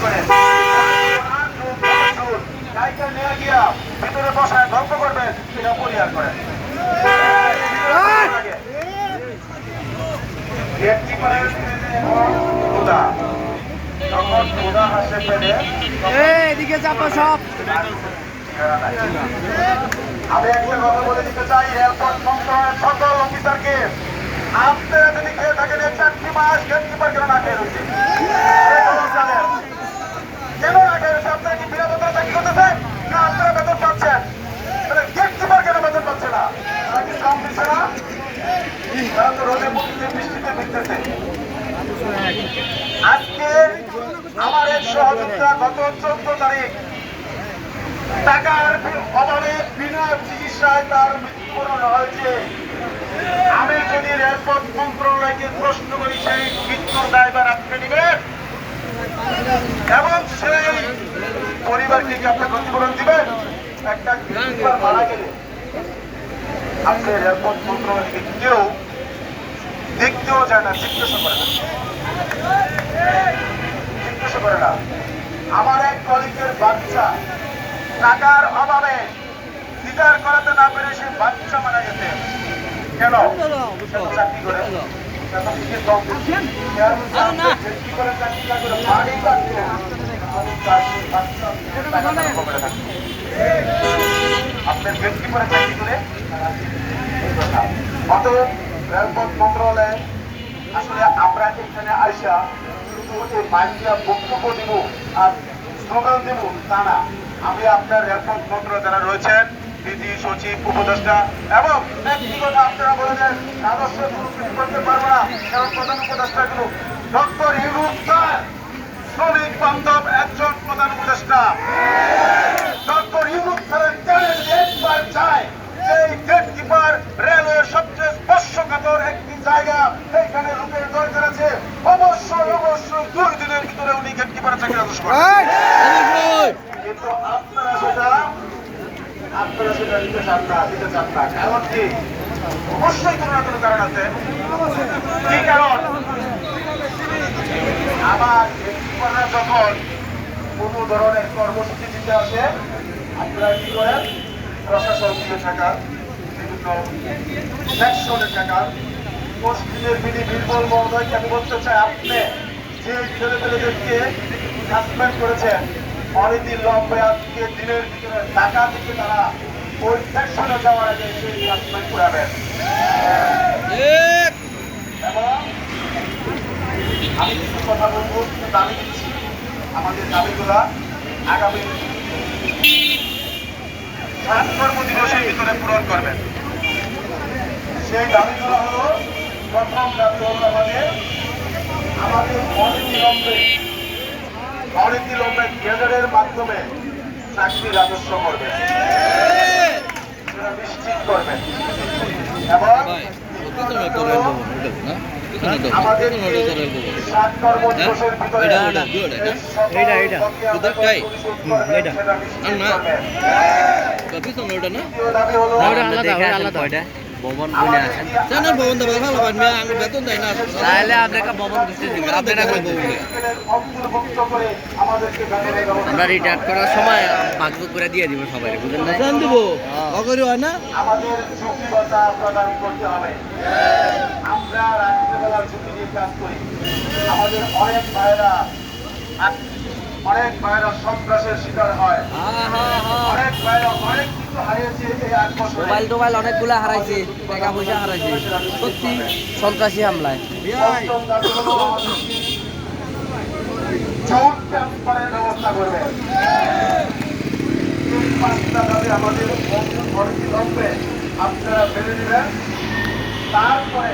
বলি ভিতরে বসায় গল্প করবেন এটা পরিহার করেন। করে খোদা তখন খোদা হাসে পেলে এদিকে চাপা সব। আমি একটা কথা বলে দিতে চাই এয়ারপোর্ট মন্ত্রণালয়ের সকল অফিসারকে। আপনারা যদি খেয়ে থাকেন চারটি মাস গেট কিপার কেন না খেয়ে রয়েছে কেন না খেয়ে রয়েছে আপনারা কি বিনা বেতনে চাকরি করতেছেন না আপনারা বেতন পাচ্ছেন গেট কিপার কেন বেতন পাচ্ছে না তারা কি কম দিচ্ছে না তারা তো রোদে পড়তে বৃষ্টিতে ভিজতেছে আজকে এক সহযোগিতা গত চোদ্দ তারিখ টাকার অভাবে বিনা চিকিৎসায় তার মৃত্যুবরণ হয়েছে। আমি যদি রেলপথ মন্ত্রণালয়কে প্রশ্ন করি, সেই মৃত্যুর দায়বার আপনি নেবেন? এবং সেই পরিবারকে কি আপনি ক্ষতিপূরণ দিবেন? একটা মারা গেলে আপনি রেলপথ মন্ত্রণালয়কে কেউ দেখতেও যায় না জিজ্ঞাসা করে না জিজ্ঞাসা করে না আমার এক কলিগের বাচ্চা টাকার অভাবে স্বীকার করাতে না পেরে সে বাচ্চা মারা গেছে। কেন? চাকরি করে। আপনার ব্যক্তি করে চাকরি করে? অতএব রেলপথ মন্ত্রণালয়ে আসলে আমরা এখানে আইসা এই মাইকিয়া বক্তব্য দিব আর স্লোগান দিব তা না। আমি আপনার রেলপথ মন্ত্রণালয় যারা রয়েছেন, বিধি, সচিব, উপদেষ্টা এবং ব্যক্তিগত আপনারা বলে কোনো কিছু করতে পারব না। কারণ প্রধান উপদেষ্টা গুলো ডক্টর ইউরুপ স্যার, শ্রমিক বান্ধব একজন প্রধান উপদেষ্টা ডক্টর ইউরুপ স্যারের চ্যালেঞ্জ একবার চায় এই গেট কিপার রেলওয়ে সবচেয়ে স্পর্শকাতর একটি জায়গা এখানে লোকের দরকার আছে অবশ্যই অবশ্যই দুই দিনের ভিতরে উনি গেট কিপারের চাকরি কিন্তু আপনারা সেটা আপনারা সেটা দিতে চান না দিতে চান না। কারণ কি? অবশ্যই কোনো না কোনো কারণ আছে। কি কারণ? আবার যখন কোনো ধরনের কর্মসূচি দিতে আসে আপনারা কি করেন? প্রশাসন দিয়ে থাকা বিভিন্ন সেকশনের টাকা পশ্চিমের বিধি বীরবল মহোদয়কে আমি বলতে চাই আপনি যে ছেলে ছেলেদেরকে সাসপেন্ড করেছেন অনীতি লম্বে আজকে দিনের ভিতরে টাকা থেকে তারা ওই সেকশনে যাওয়ার আগে সেই সাসপেন্ড করাবেন এবং আমি কিছু কথা বলব কিছু দাবি দিচ্ছি। আমাদের দাবিগুলা আগামী সাত কর্মদিবসের ভিতরে পূরণ করবেন। সেই দাবিগুলো হলো প্রথম দাবি হলো আমাদের আমাদের অনিতিলম্বে অনিতিলম্বে গেজারের মাধ্যমে চাকরি রাজস্ব করবেন। নিশ্চিত করবেন। এবং আমাদের ওটা আলাদা আলাদা। ভবন বলে আছে। জানেন ভবন দেবে ভালো পান আমি বেতন দেয় না। তাহলে আপনাকে ভবন দিতে দিবে আপনারা কই দেবেন অন্তর্ভুক্ত করে ব্যবস্থা আমরা রিটায়ার করার সময় ভাগ ভাগ করে দিয়ে দিব সবাই বুঝলেন না? জান দিব। অগরি হয় না? আমাদের ঝুঁকি প্রদান করতে হবে। আমরা রাত্রিবেলার ঝুঁকি নিয়ে কাজ করি। আমাদের অনেক ভাইরা অনেক ভাইরা সন্ত্রাসের শিকার হয়। অনেক ভাইরা অনেক কিছু হারিয়েছে এই আট বছরে। মোবাইল টোবাইল অনেকগুলো হারাইছে টাকা পয়সা হারাইছে। সত্যি সন্ত্রাসী হামলায়। ব্যবস্থা করবে। পাঁচটা দাবি আমাদের আপনারা মেনে নেবেন। তারপরে